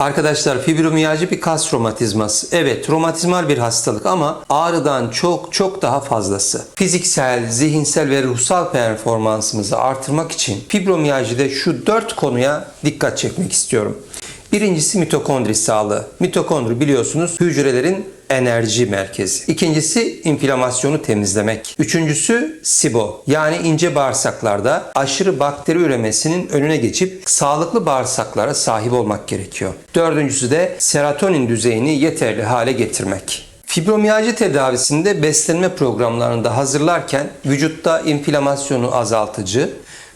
Arkadaşlar fibromiyalji bir kas romatizması. Evet romatizmal bir hastalık ama ağrıdan çok çok daha fazlası. Fiziksel, zihinsel ve ruhsal performansımızı artırmak için fibromiyajide şu dört konuya dikkat çekmek istiyorum. Birincisi mitokondri sağlığı. Mitokondri biliyorsunuz hücrelerin enerji merkezi. İkincisi inflamasyonu temizlemek. Üçüncüsü SIBO yani ince bağırsaklarda aşırı bakteri üremesinin önüne geçip sağlıklı bağırsaklara sahip olmak gerekiyor. Dördüncüsü de serotonin düzeyini yeterli hale getirmek. Fibromiyalji tedavisinde beslenme programlarında hazırlarken vücutta inflamasyonu azaltıcı,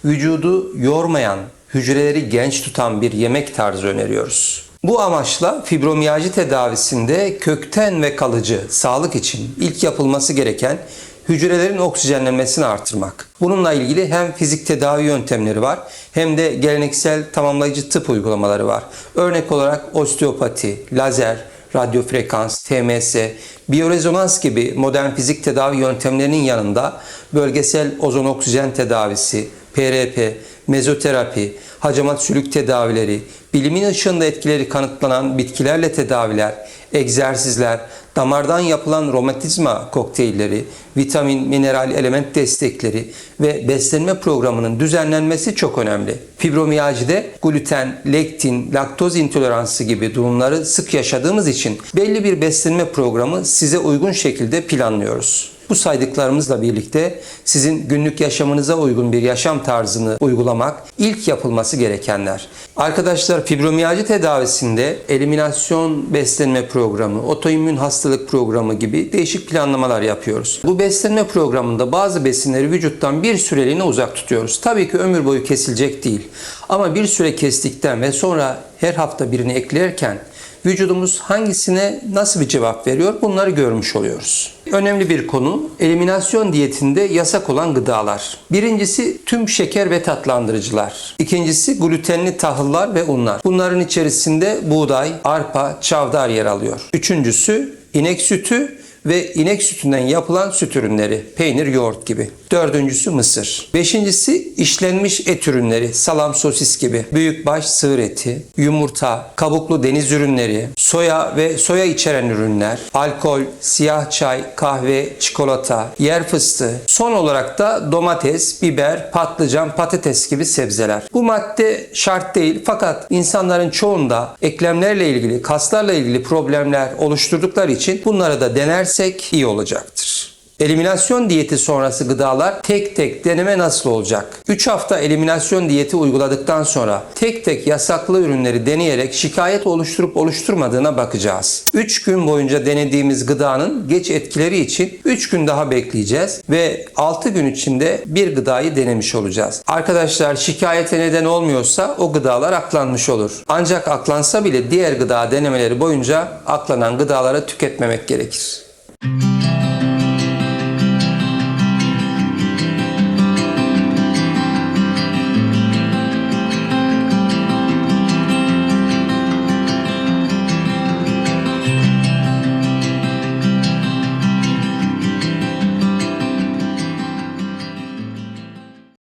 vücudu yormayan, hücreleri genç tutan bir yemek tarzı öneriyoruz. Bu amaçla fibromiyalji tedavisinde kökten ve kalıcı sağlık için ilk yapılması gereken hücrelerin oksijenlenmesini artırmak. Bununla ilgili hem fizik tedavi yöntemleri var hem de geleneksel tamamlayıcı tıp uygulamaları var. Örnek olarak osteopati, lazer, radyo frekans, TMS, biyorezonans gibi modern fizik tedavi yöntemlerinin yanında bölgesel ozon oksijen tedavisi, PRP, mezoterapi, hacamat sülük tedavileri, bilimin ışığında etkileri kanıtlanan bitkilerle tedaviler, egzersizler, damardan yapılan romatizma kokteylleri, vitamin, mineral, element destekleri ve beslenme programının düzenlenmesi çok önemli. Fibromiyajide gluten, lektin, laktoz intoleransı gibi durumları sık yaşadığımız için belli bir beslenme programı size uygun şekilde planlıyoruz. Bu saydıklarımızla birlikte sizin günlük yaşamınıza uygun bir yaşam tarzını uygulamak ilk yapılması gerekenler. Arkadaşlar fibromiyalji tedavisinde eliminasyon beslenme programı, otoimmün hastalık programı gibi değişik planlamalar yapıyoruz. Bu beslenme programında bazı besinleri vücuttan bir süreliğine uzak tutuyoruz. Tabii ki ömür boyu kesilecek değil. Ama bir süre kestikten ve sonra her hafta birini eklerken vücudumuz hangisine nasıl bir cevap veriyor bunları görmüş oluyoruz. Önemli bir konu eliminasyon diyetinde yasak olan gıdalar. Birincisi tüm şeker ve tatlandırıcılar. İkincisi glutenli tahıllar ve unlar. Bunların içerisinde buğday, arpa, çavdar yer alıyor. Üçüncüsü inek sütü ve inek sütünden yapılan süt ürünleri, peynir, yoğurt gibi. Dördüncüsü mısır. Beşincisi işlenmiş et ürünleri, salam, sosis gibi. Büyükbaş sığır eti, yumurta, kabuklu deniz ürünleri, soya ve soya içeren ürünler, alkol, siyah çay, kahve, çikolata, yer fıstığı. Son olarak da domates, biber, patlıcan, patates gibi sebzeler. Bu madde şart değil fakat insanların çoğunda eklemlerle ilgili, kaslarla ilgili problemler oluşturdukları için bunları da denersek iyi olacaktır. Eliminasyon diyeti sonrası gıdalar tek tek deneme nasıl olacak? 3 hafta eliminasyon diyeti uyguladıktan sonra tek tek yasaklı ürünleri deneyerek şikayet oluşturup oluşturmadığına bakacağız. 3 gün boyunca denediğimiz gıdanın geç etkileri için 3 gün daha bekleyeceğiz ve 6 gün içinde bir gıdayı denemiş olacağız. Arkadaşlar şikayete neden olmuyorsa o gıdalar aklanmış olur. Ancak aklansa bile diğer gıda denemeleri boyunca aklanan gıdaları tüketmemek gerekir.